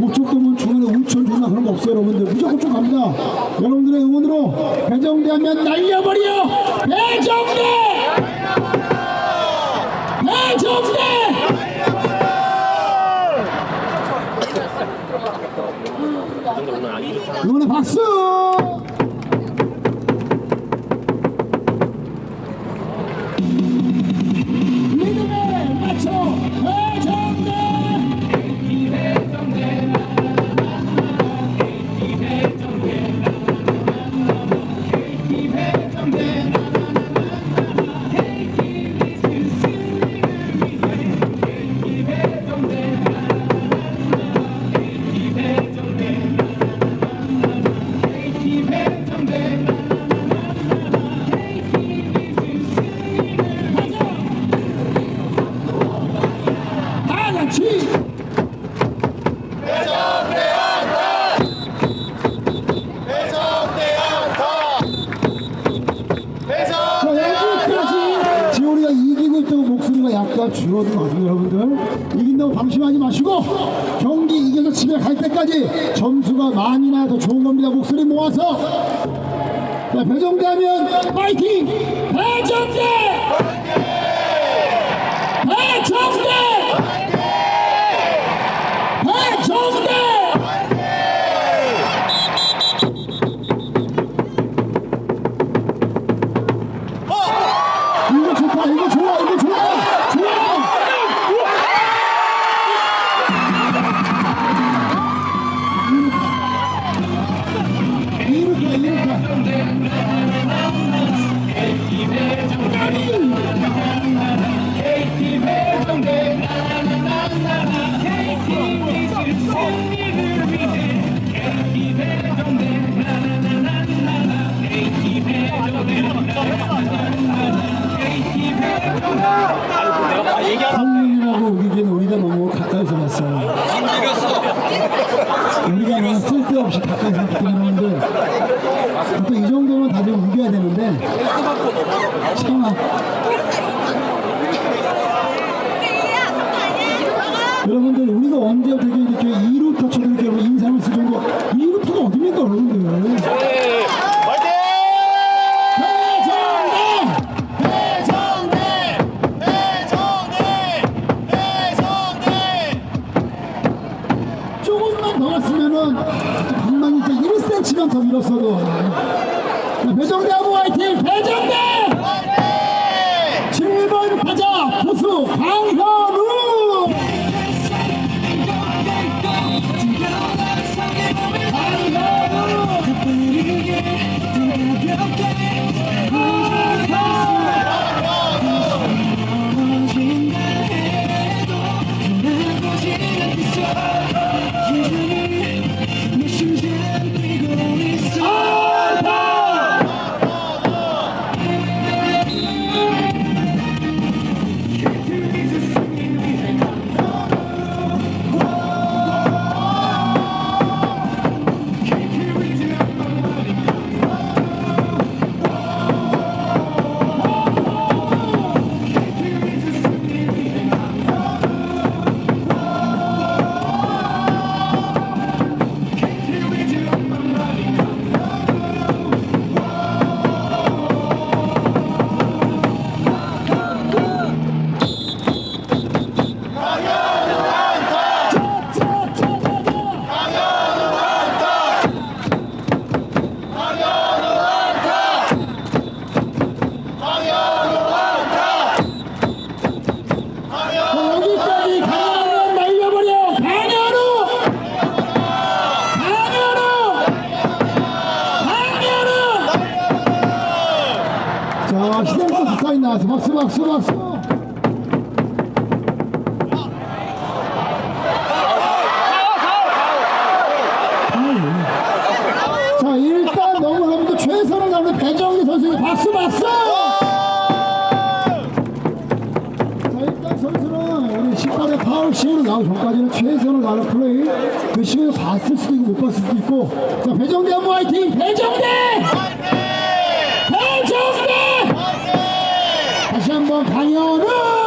목적도면 중간에 우천 존나 그런 거 없어요 여러분들. 무조건 쭉 갑니다. 여러분들의 응원으로 배정대하면 날려버려! 배정대! 배정대! 응원의 박수 줄어든 것 같습니다, 여러분들. 이긴다고 방심하지 마시고 경기 이겨서 집에 갈 때까지 점수가 많이 나 더 좋은 겁니다. 목소리 모아서. 자, 배정대 하면 파이팅! 배정대! 배정대! 배정대! 가까이서 봤기 때문에 보통 이 정도면 다들 우겨야 되는데 참아. 여러분들 우리가 언제부터 이렇게 2루타 쳐도 이렇게 인상을 쓸 정도 2루타가 어딥니까 여러분들 더 밀었어도. 자, 배정대하고 화이팅! 배정대! 7번 타자! 포수 강현우! 자, 전까지는 최선을 다하는 플레이. 그 시간을 봤을 수도 있고 못 봤을 수도 있고. 자 배정대 한번 화이팅! 배정대! 배정대! 다시 한번 강현우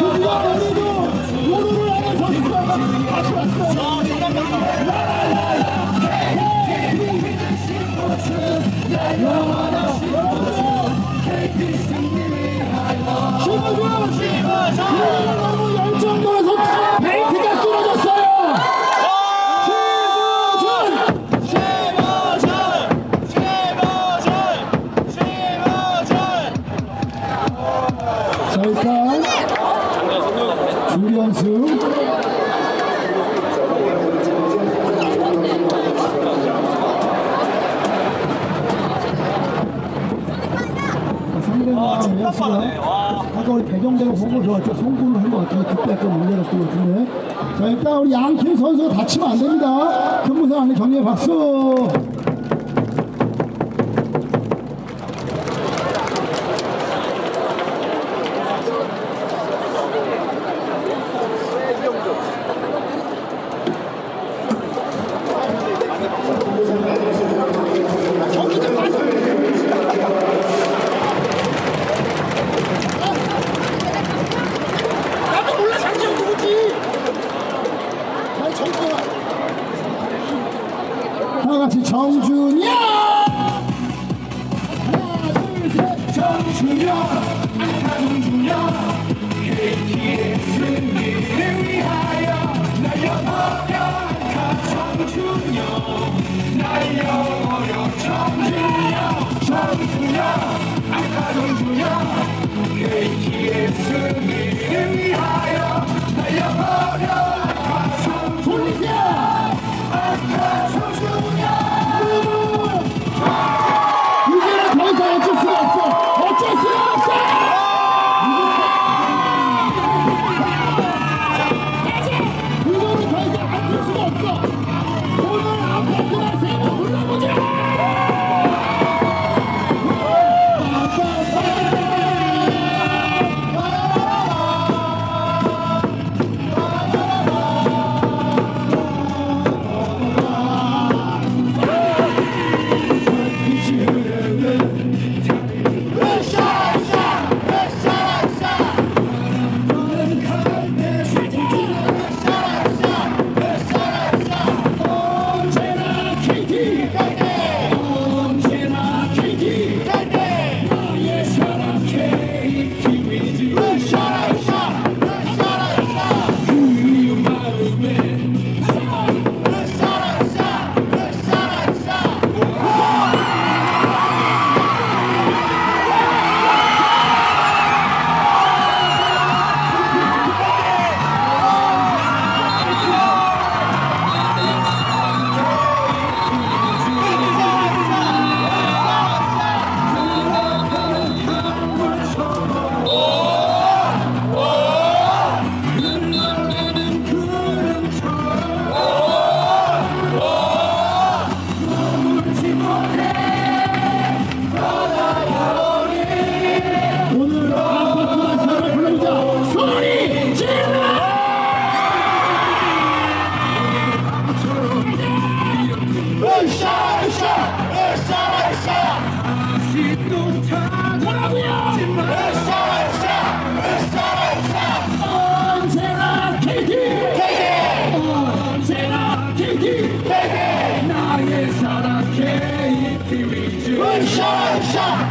누구가 그래도 노루를 하면서 다시 왔어 여러분, 신호준! 신호준! 몸을 좋았죠. 송구를 한 것 같아요. 그때 약간 올려놨던 것 같은데. 자 일단 우리 양팀 선수 다치면 안 됩니다. 근무상 안에 격려 박수.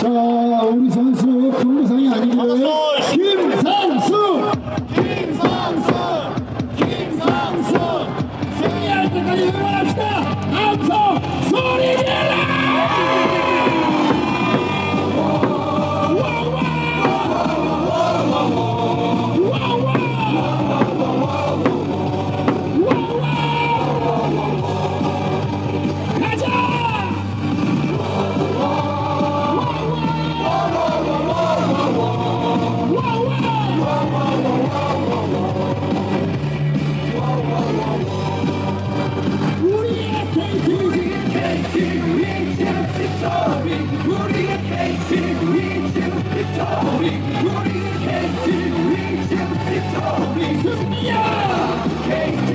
자, 우리 선수 경기상이 아니고 요. Yeah!